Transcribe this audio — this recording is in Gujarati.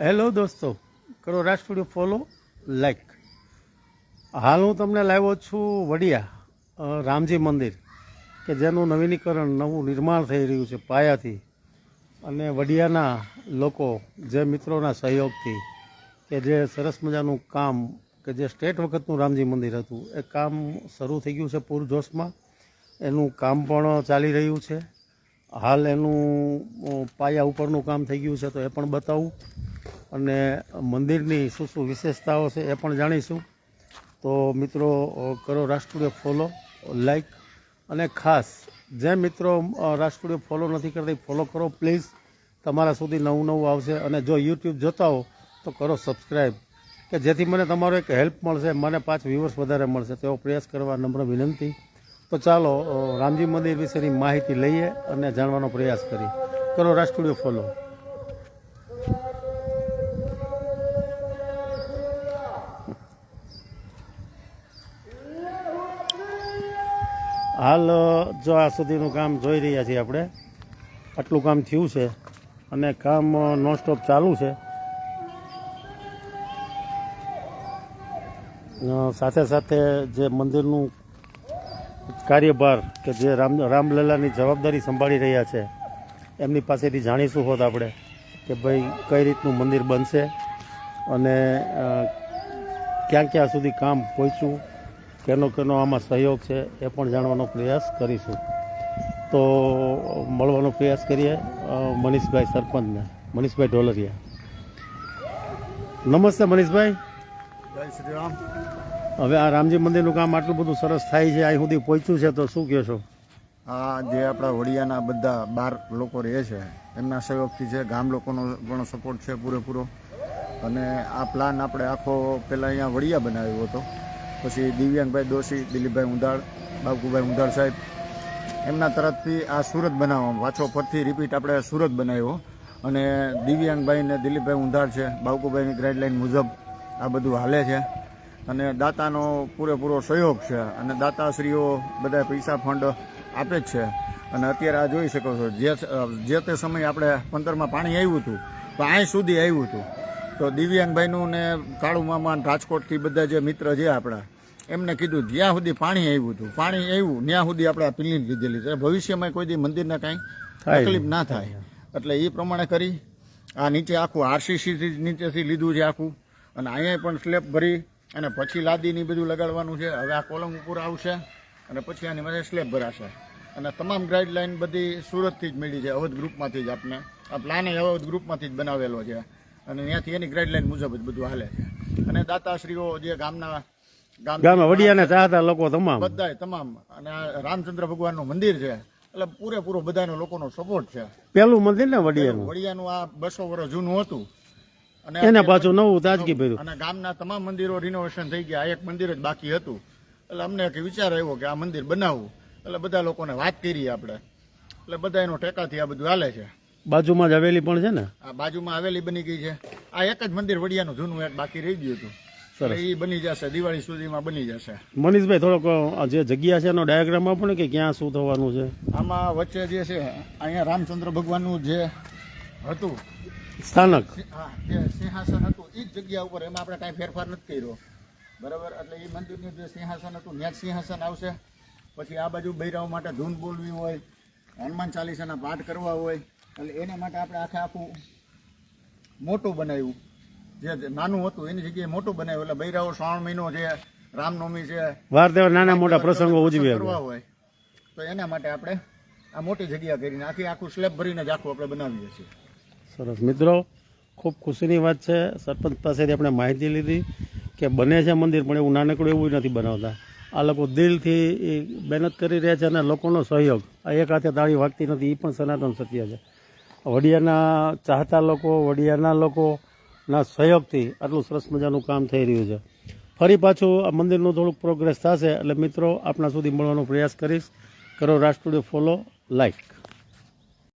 હેલો દોસ્તો. કરો રાજ સ્ટુડિયો ફોલો લાઈક હાલ હું તમને લાવ્યો છું વડિયા રામજી મંદિર, કે જેનું નવીનીકરણ, નવું નિર્માણ થઈ રહ્યું છે પાયાથી. અને વડિયાના લોકો, જે મિત્રોના સહયોગથી, કે જે સરસ મજાનું કામ, કે જે સ્ટેટ વખતનું રામજી મંદિર હતું, એ કામ શરૂ થઈ ગયું છે પૂરજોશમાં. એનું કામ પણ ચાલી રહ્યું છે. હાલ એનું પાયા ઉપરનું કામ થઈ ગયું છે, તો એ પણ બતાવું. અને મંદિરની શું શું વિશેષતાઓ છે એ પણ જાણીશું. તો મિત્રો કરો રાષ્ટ્રીય ફોલો, લાઈક અને ખાસ. જે મિત્રો રાષ્ટ્રીય ફોલો નથી કરતા ફોલો કરો પ્લીઝ. તમારા સુધી નવું નવું આવશે અને જો યુટ્યુબ જોતા હો, તો કરો સબસ્ક્રાઈબ. કે જેથી મને તમારો એક હેલ્પ મળશે, મને પાંચ વ્યુઅર્સ વધારે મળશે, તેવો પ્રયાસ કરવા નમ્ર વિનંતી. તો ચાલો રામજી મંદિર વિશેની માહિતી લઈએ અને જાણવાનો પ્રયાસ કરીએ. કરો રાષ્ટ્રીય ફોલો. હાલ, જો આ સુધીનું કામ જોઈ રહ્યા છીએ આપણે. આટલું કામ થયું છે અને કામ નોન સ્ટોપ ચાલુ છે. સાથે સાથે જે મંદિરનું કાર્યભાર કે જે રામ, રામલલાની જવાબદારી સંભાળી રહ્યા છે, એમની પાસેથી જાણીશું હોત આપણે કે ભાઈ કઈ રીતનું મંદિર બનશે અને ક્યાં ક્યાં સુધી કામ પહોંચ્યું કેનો કેનો આમાં સહયોગ છે એ પણ જાણવાનો પ્રયાસ કરીશું. તો મળવાનો પ્રયાસ કરીએ મનીષભાઈ સરપંચને. મનીષભાઈ ઢોલરિયા. નમસ્તે મનીષભાઈ. જય શ્રી રામ. હવે આ રામજી મંદિરનું કામ આટલું બધું સરસ થાય છે અહીં સુધી પહોંચ્યું છે તો શું કહો છો આ જે આપણા વડિયાના બધા બાર લોકો રહે છે એમના સહયોગથી છે ગામ લોકોનો પણ સપોર્ટ છે પૂરેપૂરો. અને આ પ્લાન આપણે આખો પહેલાં અહીંયા વડિયા બનાવ્યો હતો. પછી દિવ્યાંગભાઈ દોશી, દિલીપભાઈ ઉંધાળ, બાબુભાઈ ઉંધાળ સાહેબ, એમના તરફથી આ સુરત બનાવવામાં પાછો ફરતી રિપીટ આપણે સુરત બનાવ્યો. અને દિવ્યાંગભાઈ ને દિલીપભાઈ ઉંધાળ છે, બાબુભાઈની ગાઈડલાઈન મુજબ આ બધું હાલે છે. અને દાતાનો પૂરેપૂરો સહયોગ છે અને દાતાશ્રીઓ બધા પૈસા ફંડ આપે જ છે. અને અત્યારે આ જોઈ શકો છો, જે જે તે સમયે આપણે પંદરમાં પાણી આવ્યું હતું, તો અહીં સુધી આવ્યું હતું. તો દિવ્યાંગભાઈનું ને કાળુ મામા રાજકોટથી બધા જે મિત્ર છે આપણા એમને કીધું જ્યાં સુધી પાણી આવ્યું હતું પાણી આવ્યું ત્યાં સુધી આપણે આ પિલીન લીધેલી છે. ભવિષ્યમાં કોઈ દી મંદિરને કાંઈ તકલીફ ના થાય. એટલે એ પ્રમાણે કરી આ નીચે આખું આરસીસીથી નીચેથી લીધું છે આખું. અને અહીંયા પણ સ્લેબ ભરી અને પછી લાદીની બધું લગાડવાનું છે. હવે આ કોલમ ઉપર આવશે અને પછી આની માથે સ્લેબ ભરાશે. અને તમામ ગાઈડલાઇન બધી સુરતથી જ મળી છે અવધ ગ્રુપમાંથી જ આપને. આ પ્લાને અવધ ગ્રુપમાંથી જ બનાવેલો છે. અને ત્યાંથી એની ગાઈડલાઇન મુજબ જ બધું હાલે છે. અને દાતાશ્રીઓ જે ગામના ગામ વડિયાને ચાહતા લોકો તમામ. બધાય તમામ. અને આ રામચંદ્ર ભગવાનનું મંદિર છે. એટલે પૂરેપૂરો બધાનો લોકોનો સપોર્ટ છે. પેલું મંદિર ને વડિયાનું? વડિયાનું આ બસો વર્ષ જૂનું હતું. અને એને પાછું નવું તાજગી ભર્યું. અને ગામના તમામ મંદિરો રિનોવેશન થઈ ગયા. આ એક મંદિર જ બાકી હતું. એટલે અમને એક વિચાર આવ્યો કે આ મંદિર બનાવવું એટલે બધા લોકોને વાત કરી આપણે. એટલે બધા એનો ટેકાથી આ બધું હાલે છે. બાજુમાં જ હવેલી પણ છે ને? આ બાજુમાં હવેલી બની ગઈ છે. આ એક જ મંદિર વડિયાનું જૂનું એક બાકી રહી ગયું હતું. એ બની જશે દિવાળી સુધીમાં બની જશે. મનીષભાઈ થોડોક જે જગ્યા છે એનો ડાયાગ્રામ આપો ને કે ક્યાં શું થવાનું છે? આમાં વચ્ચે જે છે અહીંયા રામચંદ્ર ભગવાનનું જે હતું સ્થાનક. હા જે સિંહાસન હતું એ જ જગ્યા ઉપર એમાં આપણે કાંઈ ફેરફાર નથી કર્યો. બરાબર? એટલે એ મંદિરનું જે સિંહાસન હતું ત્યાં સિંહાસન આવશે. પછી આ બાજુ બૈરાઓ માટે ધૂન બોલવી હોય હનુમાન ચાલીસાના પાઠ કરવા હોય એટલે એના માટે આપણે આખે આખું મોટું બનાવ્યું. જે નાનું હતું એની જગ્યાએ મોટું બનાવ્યું. એટલે બૈરાઓ શ્રાવણ મહિનો છે રામનવમી છે. વાર તહેવાર નાના મોટા પ્રસંગો ઉજવી કરવા હોય તો એના માટે આપણે આ મોટી જગ્યા કરીને આખી આખું સ્લેબ ભરીને જ આખું આપણે બનાવીએ છીએ. સરસ. મિત્રો ખૂબ ખુશીની વાત છે. સરપંચ પાસેથી આપણે માહિતી લીધી કે બને છે મંદિર પણ એવું નાનકડું એવું નથી બનાવતા. આ લોકો દિલથી એ મહેનત કરી રહ્યા છે અને લોકોનો સહયોગ. આ એક હાથે તાળી વાગતી નથી એ પણ સનાતન સત્ય છે. વડિયાના ચાહતા લોકો વડિયાના લોકોના સહયોગથી આટલું સરસ મજાનું કામ થઈ રહ્યું છે. ફરી પાછું આ મંદિરનું થોડુંક પ્રોગ્રેસ થશે, એટલે મિત્રો આપણા સુધી મળવાનો પ્રયાસ કરીશ. કરો રાષ્ટ્રીય ફોલો લાઈક